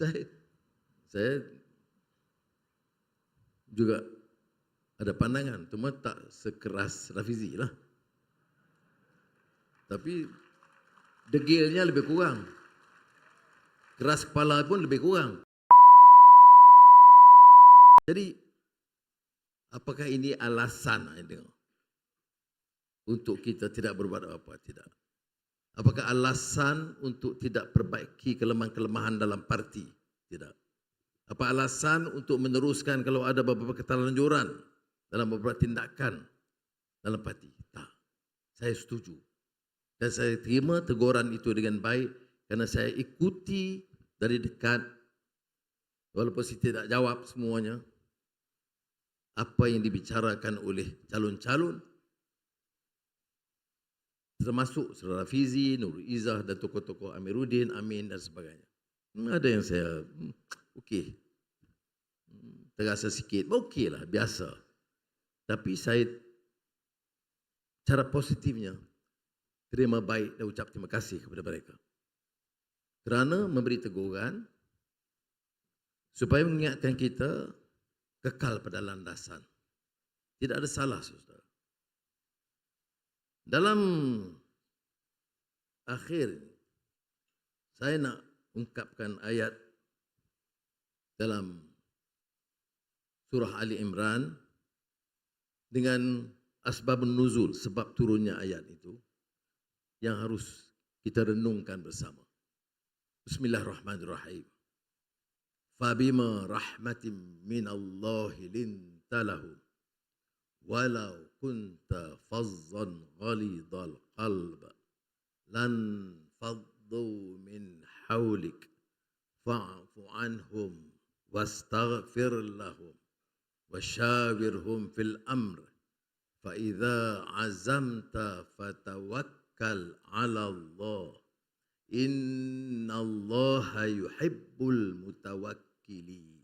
Saya, saya juga ada pandangan, cuma tak sekeras Rafizi lah. Tapi degilnya lebih kurang. Keras kepala pun lebih kurang. Jadi apakah ini alasan untuk kita tidak berbuat apa-apa? Tidak. Apakah alasan untuk tidak perbaiki kelemahan-kelemahan dalam parti? Tidak. Apa alasan untuk meneruskan kalau ada beberapa keterlanjuran dalam beberapa tindakan dalam parti? Tak. Saya setuju. Dan saya terima teguran itu dengan baik kerana saya ikuti dari dekat walaupun saya tidak jawab semuanya apa yang dibicarakan oleh calon-calon termasuk Saudara Fizi, Nur Izzah dan tokoh-tokoh Amiruddin, Amin dan sebagainya. Hmm, ada yang saya, hmm, okey, hmm, terasa sikit, okey lah, biasa. Tapi saya, cara positifnya, terima baik dan ucap terima kasih kepada mereka. Kerana memberi teguran, supaya mengingatkan kita kekal pada landasan. Tidak ada salah, saudara. Dalam akhir saya nak ungkapkan ayat dalam surah Ali Imran dengan asbab nuzul sebab turunnya ayat itu yang harus kita renungkan bersama. Bismillahirrahmanirrahim. Fabima rahmatin min Allah lintalahu walau kunta fazzan ghalidhal qalb lan faddu min hawlik fa'fu anhum wastaghfir lahum washawirhum fil amr fa idza azamta fatawakkal 'ala Allah innallaha yuhibbul mutawakkilin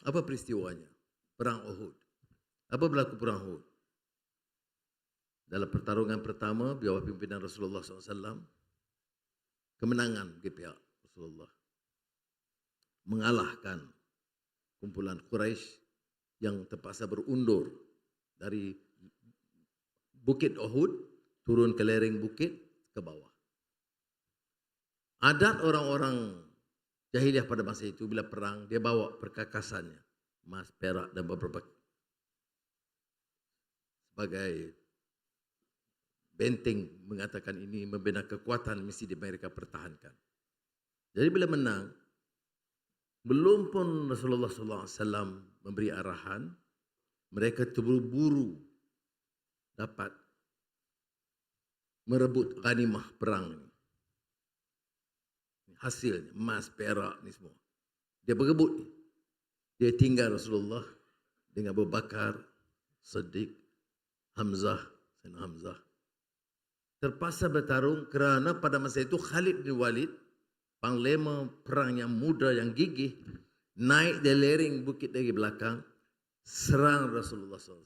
apa peristiwanya? Perang Uhud. Apa berlaku perang Uhud? Dalam pertarungan pertama, di bawah pimpinan Rasulullah SAW, kemenangan bagi pihak Rasulullah. Mengalahkan kumpulan Quraisy yang terpaksa berundur dari Bukit Uhud turun ke lereng bukit ke bawah. Adat orang-orang jahiliah pada masa itu bila perang dia bawa perkakasannya, emas, perak dan beberapa sebagai benteng mengatakan ini membina kekuatan mesti di mereka pertahankan. Jadi bila menang, belum pun Rasulullah SAW memberi arahan, mereka terburu-buru dapat merebut ghanimah perang ini. Hasilnya, emas, perak ni semua. Dia berebut. Dia tinggal Rasulullah dengan Abu Bakar, Siddiq, Hamzah, Sayyidina Hamzah terpaksa bertarung kerana pada masa itu Khalid bin Walid panglima perang yang muda yang gigih naik dari lereng bukit dari belakang serang Rasulullah SAW.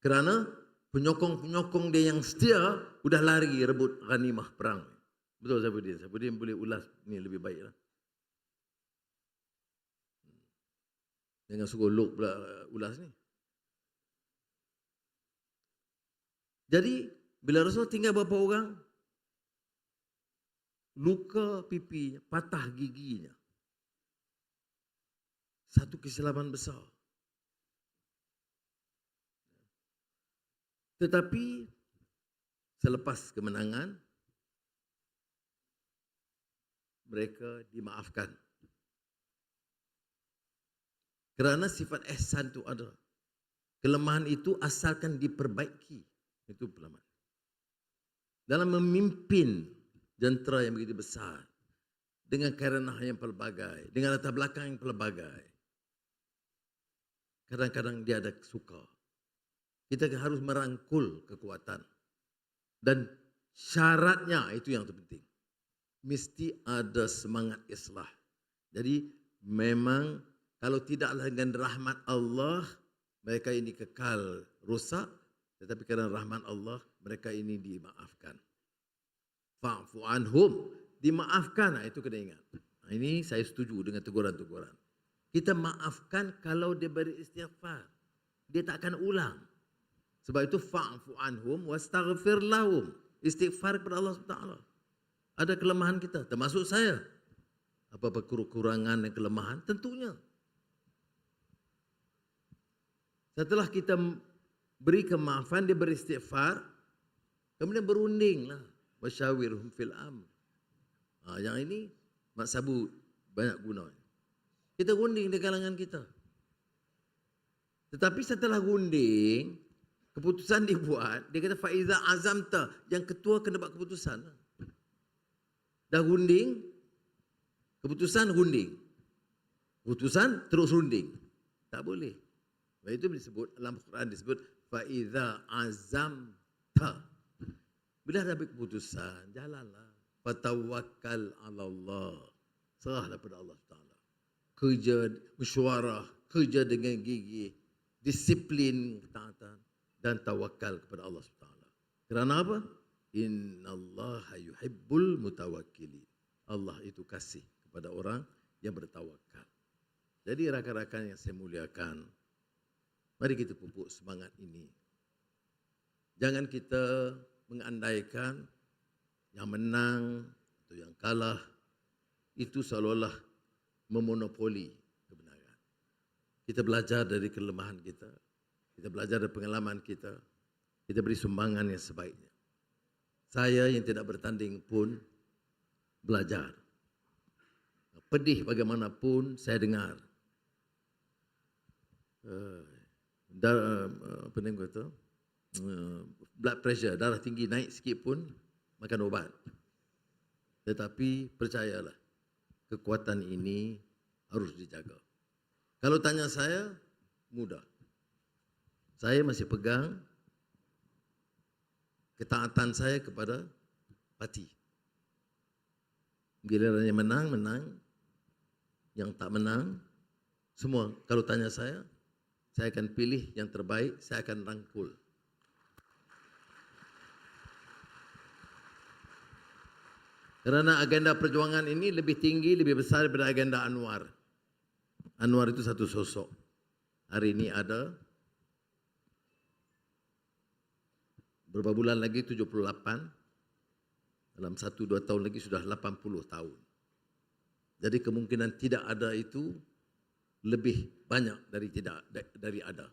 Kerana penyokong-penyokong dia yang setia sudah lari rebut ghanimah perang. Betul Zaifuddin. Zaifuddin boleh ulas ni lebih baik lah. Jangan suruh look pula ulas ni. Jadi bila Rasul tinggal berapa orang? Luka pipi, patah giginya. Satu kesilapan besar. Tetapi selepas kemenangan mereka dimaafkan. Kerana sifat ihsan itu ada. Kelemahan itu asalkan diperbaiki. Itu pelamat. Dalam memimpin jentera yang begitu besar, dengan karenah yang pelbagai, dengan latar belakang yang pelbagai, kadang-kadang dia ada suka. Kita harus merangkul kekuatan. Dan syaratnya itu yang terpenting. Mesti ada semangat islah. Jadi memang kalau tidaklah dengan rahmat Allah, mereka ini kekal rusak, tetapi kerana rahmat Allah, mereka ini dimaafkan. Fa'fu anhum. Dimaafkan, itu kena ingat. Ini saya setuju dengan teguran-teguran. Kita maafkan kalau dia beri istighfar. Dia tak akan ulang. Sebab itu fa'fu anhum wastaghfir lahum. Istighfar kepada Allah SWT. Ada kelemahan kita, termasuk saya. Apa-apa kekurangan dan kelemahan? Tentunya. Setelah kita beri kemaafan, dia beristighfar. Kemudian berunding lah. Wasyawirhum fil amr. Ha, yang ini, Mak Sabu banyak guna. Kita gunding di kalangan kita. Tetapi setelah gunding, keputusan dibuat, dia kata faiza azamta, yang ketua kena buat keputusan. Dah gunding, keputusan gunding. Keputusan terus runding. Tak boleh. Sebab itu disebut dalam Quran disebut faiza azamta. Bila dah ambil keputusan, jalanlah. Fatawakkal ala Allah. Serahlah pada Allah Taala kerja mesyuarah, kerja dengan gigi, disiplin ketaatan dan tawakal kepada Allah SWT. Kerana apa? Inna Allah yuhibbul mutawakkilin. Allah itu kasih kepada orang yang bertawakal. Jadi rakan-rakan yang saya muliakan, mari kita pupuk semangat ini. Jangan kita mengandaikan yang menang atau yang kalah itu seolah-olah memonopoli kebenaran. Kita belajar dari kelemahan kita. Kita belajar dari pengalaman kita. Kita beri sumbangan yang sebaiknya. Saya yang tidak bertanding pun belajar. Pedih bagaimanapun saya dengar. Uh, dar, uh, apa nama itu? Uh, blood pressure, darah tinggi naik sikit pun makan ubat. Tetapi percayalah, kekuatan ini harus dijaga. Kalau tanya saya, mudah. Saya masih pegang ketaatan saya kepada parti. Gilirannya menang, menang. Yang tak menang, semua. Kalau tanya saya, saya akan pilih yang terbaik, saya akan rangkul. Kerana agenda perjuangan ini lebih tinggi, lebih besar daripada agenda Anwar. Anwar itu satu sosok. Hari ini ada berapa bulan lagi 78 dalam satu dua tahun lagi sudah 80 tahun. Jadi kemungkinan tidak ada itu lebih banyak dari tidak dari ada.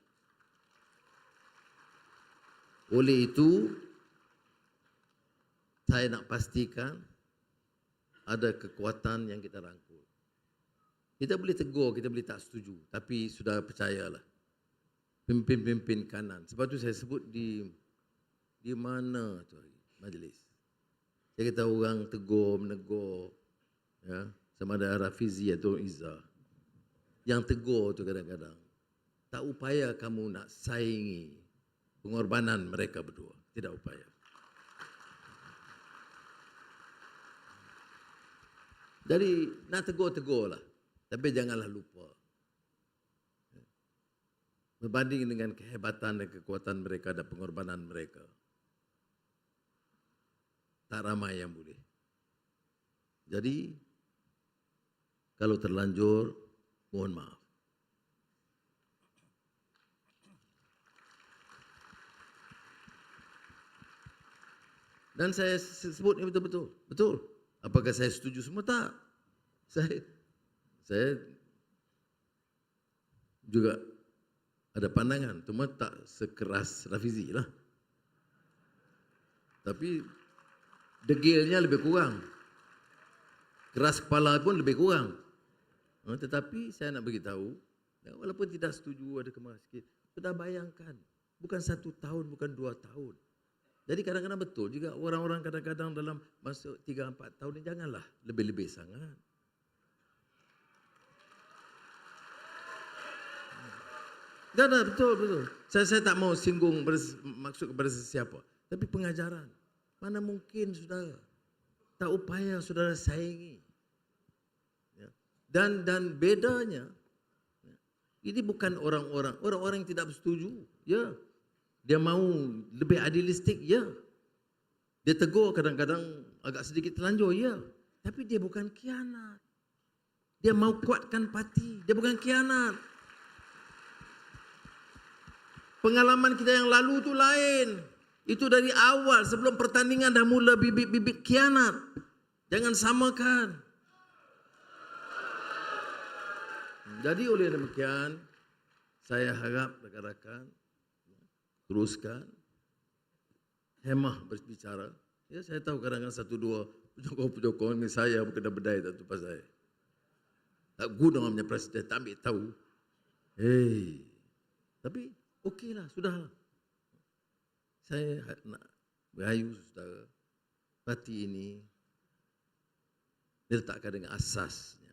Oleh itu saya nak pastikan ada kekuatan yang kita rangkul. Kita boleh tegur, kita boleh tak setuju. Tapi sudah percayalah. Pimpin-pimpin kanan. Sebab tu saya sebut di di mana tu majlis. Saya kata orang tegur, menegur. Ya, sama ada Rafizi atau Izzah. Yang tegur tu kadang-kadang. Tak upaya kamu nak saingi pengorbanan mereka berdua. Tidak upaya. Jadi nak tegur-tegur lah. Tapi janganlah lupa. Berbanding dengan kehebatan dan kekuatan mereka dan pengorbanan mereka. Tak ramai yang boleh. Jadi, kalau terlanjur, mohon maaf. Dan saya sebut ini betul-betul. Betul. Apakah saya setuju semua? Tak. Saya saya juga ada pandangan. Cuma tak sekeras Rafizi lah. Tapi degilnya lebih kurang. Keras kepala pun lebih kurang. Ha, tetapi saya nak beritahu, walaupun tidak setuju ada kemas sikit, sudah bayangkan. Bukan satu tahun, bukan dua tahun. Jadi kadang-kadang betul juga orang-orang kadang-kadang dalam masa tiga empat tahun ini janganlah lebih-lebih sangat. Dah, dah, betul, betul. Saya, saya tak mau singgung maksud kepada sesiapa. Tapi pengajaran. Mana mungkin saudara. Tak upaya saudara saingi. Dan dan bedanya. Ya, ini bukan orang-orang. Orang-orang yang tidak bersetuju. Ya. Dia mau lebih adilistik, ya. Dia tegur kadang-kadang agak sedikit terlanjur, ya. Tapi dia bukan kianat. Dia mau kuatkan parti. Dia bukan kianat. Pengalaman kita yang lalu tu lain. Itu dari awal sebelum pertandingan dah mula bibit-bibit kianat. Jangan samakan. Jadi oleh demikian, saya harap rakan-rakan teruskan hemah berbicara. Ya saya tahu kadang-kadang satu dua penyokong-penyokong ni saya berkena bedai tak tupas saya. Tak guna punya presiden, tak ambil tahu. Hei, tapi okeylah, sudahlah. Saya nak berayu saudara, parti ini diletakkan dengan asasnya.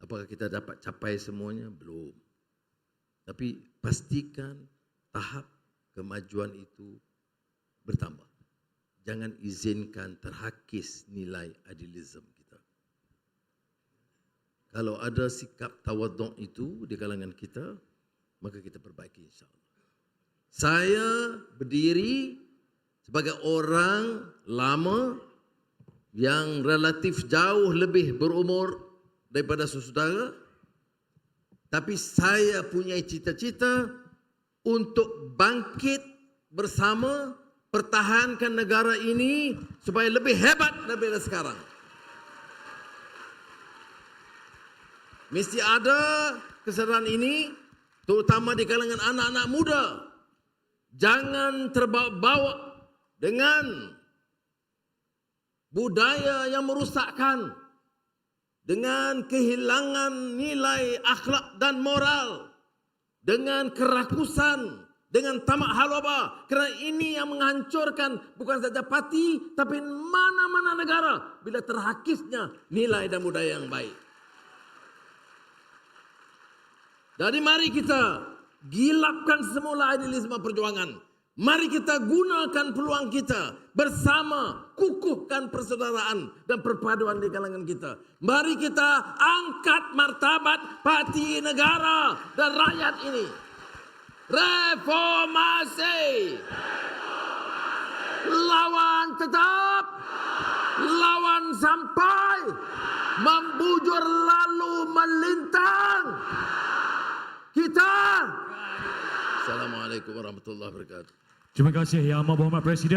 Apakah kita dapat capai semuanya? Belum. Tapi pastikan tahap kemajuan itu bertambah. Jangan izinkan terhakis nilai adilisme kita. Kalau ada sikap tawaduk itu di kalangan kita, maka kita perbaiki insyaAllah. Saya berdiri sebagai orang lama yang relatif jauh lebih berumur daripada saudara tapi saya punya cita-cita untuk bangkit bersama pertahankan negara ini supaya lebih hebat daripada sekarang. Mesti ada kesedaran ini terutama di kalangan anak-anak muda. Jangan terbawa-bawa dengan budaya yang merusakkan dengan kehilangan nilai akhlak dan moral dengan kerakusan dengan tamak halaba kerana ini yang menghancurkan bukan saja parti tapi mana-mana negara bila terhakisnya nilai dan budaya yang baik. Jadi mari kita gilapkan semula idealisme perjuangan Mari kita gunakan peluang kita bersama kukuhkan persaudaraan dan perpaduan di kalangan kita. Mari kita angkat martabat parti negara dan rakyat ini. Reformasi. Lawan tetap. Lawan sampai. Membujur lalu melintang. Kita. Assalamualaikum warahmatullahi wabarakatuh. Terima kasih Yang Amat Berhormat Presiden.